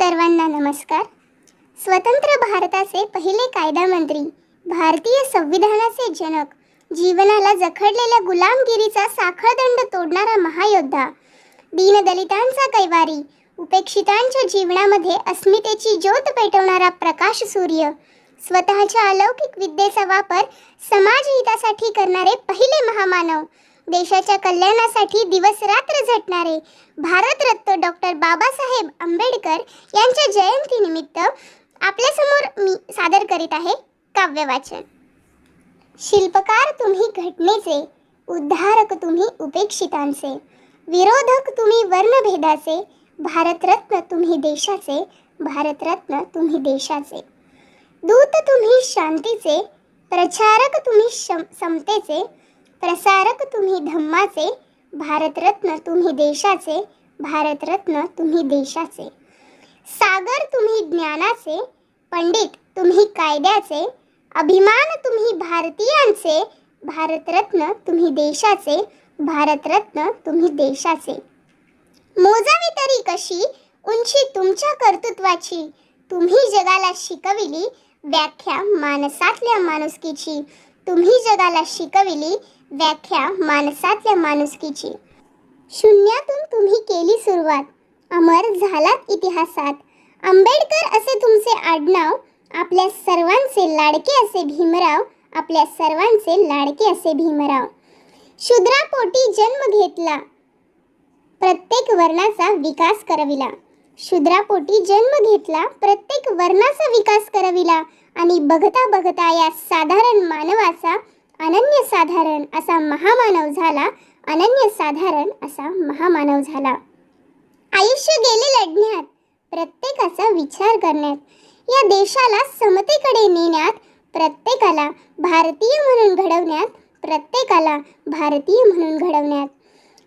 सर्वांना नमस्कार. स्वतंत्र भारताचे पहिले कायदामंत्री भारतीय संविधानाचे जनक जीवनाला जखडलेल्या गुलामगिरीचा साखळदंड तोडणारा महायोद्धा दीनदलितांचा कैवारी उपेक्षितांच्या जीवनामध्ये अस्मितेची ज्योत पेटवणारा प्रकाश सूर्य स्वतःच्या अलौकिक विद्येचा वापर समाजहितासाठी करणारे पहिले महामानव देशाच्या कल्याणासाठी दिवसरात्र झटणारे. भारतरत्न डॉक्टर बाबासाहेब आंबेडकर यांच्या जयंतीनिमित्त आपल्यासमोर मी सादर करीत आहे काव्यवाचन. शिल्पकार तुम्ही घटनेचे उद्धारक तुम्ही उपेक्षितांचे विरोधक तुम्ही वर्णभेदाचे भारतरत्न तुम्ही देशाचे भारतरत्न तुम्ही देशाचे. दूत तुम्ही शांतीचे प्रचारक तुम्ही शम समतेचे प्रसारक तुम्ही धम्माचे भारतरत्न तुम्ही देशाचे भारतरत्न तुम्ही देशाचे. सागर तुम्ही ज्ञानाचे पंडित तुम्ही कायद्याचे अभिमान तुम्ही भारतीयांचे भारतरत्न तुम्ही देशाचे भारतरत्न तुम्ही देशाचे. मोजावी तरी कशी उंची तुमच्या कर्तृत्वाची तुम्ही जगाला शिकविली व्याख्या माणसातल्या माणुसकीची. तुम्ही जगाला शिकविली व्याख्या माणसातल्या माणुसकीची. शून्यातून तुम्ही केली सुरुवात. अमर झालात इतिहासात. आंबेडकर असे तुमचे आडनाव आपल्या सर्वांचे लाडके असे भीमराव आपल्या सर्वांचे लाडके असे भीमराव. शूद्रापोटी जन्म घेतला. प्रत्येक वर्णाचा विकास करविला. शूद्रापोटी जन्म घेतला प्रत्येक वर्णाचा विकास करविला आणि बघता बघता या साधारण मानवाचा अनन्य साधारण असा महामानव झाला अनन्य साधारण असा महामानव झाला. आयुष्य गेले लढण्यात प्रत्येकाचा विचार करण्यात. या देशाला समतेकडे नेण्यात प्रत्येकाला भारतीय म्हणून घडवण्यात प्रत्येकाला भारतीय म्हणून घडवण्यात.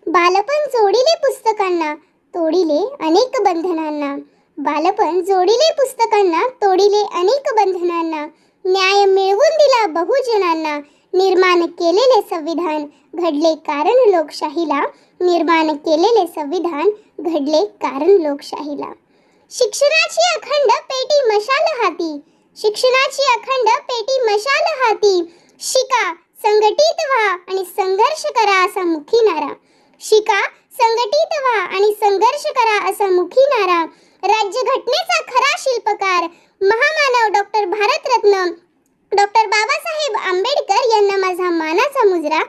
बालपण जोडिले पुस्तकांना तोडिले अनेक बंधनांना. बालपण जोडिले पुस्तकांना तोडिले अनेक बंधनांना. न्याय मिळवून दिला बहुजनांना. निर्माण केलेले संविधान घडले कारण लोकशाहीला. निर्माण केलेले संविधान घडले कारण लोकशाहीला. शिक्षणाची अखंड पेटी मशाल हाती. शिक्षणाची अखंड पेटी मशाल हाती. शिका संघटित व्हा आणि संघर्ष करा असा मुखी नारा. शिका संघटित व्हा आणि संघर्ष करा असा मुखी नारा राज्यघटनेचा खरा शिल्पकार नाव डॉक्टर भारतरत्न. डॉक्टर बाबासाहेब आंबेडकर यांना माझा मानाचा मुजरा.